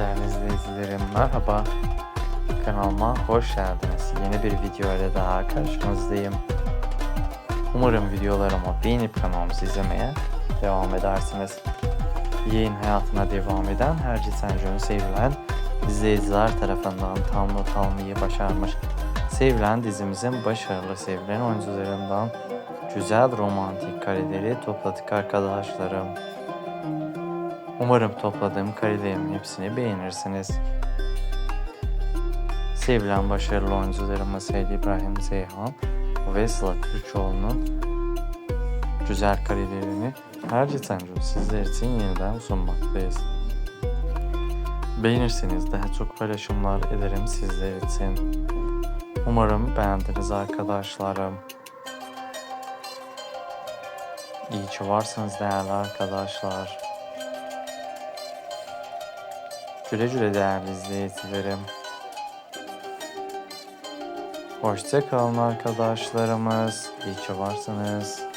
Değerli izleyicilerim merhaba. Kanalıma hoş geldiniz. Yeni bir video ile daha karşınızdayım. Umarım videolarımı beğenip kanalımızı izlemeye devam edersiniz. Yayın hayatına devam eden Herci Senco'nu sevilen izleyiciler tarafından tam not almayı başarmış. Sevilen dizimizin başarılı sevilen oyuncularından güzel romantik kareleri topladık arkadaşlarım. Umarım topladığım karelerimin hepsini beğenirsiniz. Sevilen başarılı oyuncularımız Seyit İbrahim Zeyhan ve Sıla Türkoğlu'nun güzel karelerini her geçen sizler için yeniden sunmaktayız. Beğenirseniz daha çok paylaşımlar ederim sizler için. Umarım beğendiniz arkadaşlarım. İyi ki varsınız değerli arkadaşlar. Güle güle değerli izleyicilerim. Hoşça kalın arkadaşlarımız. İyi ki varsınız.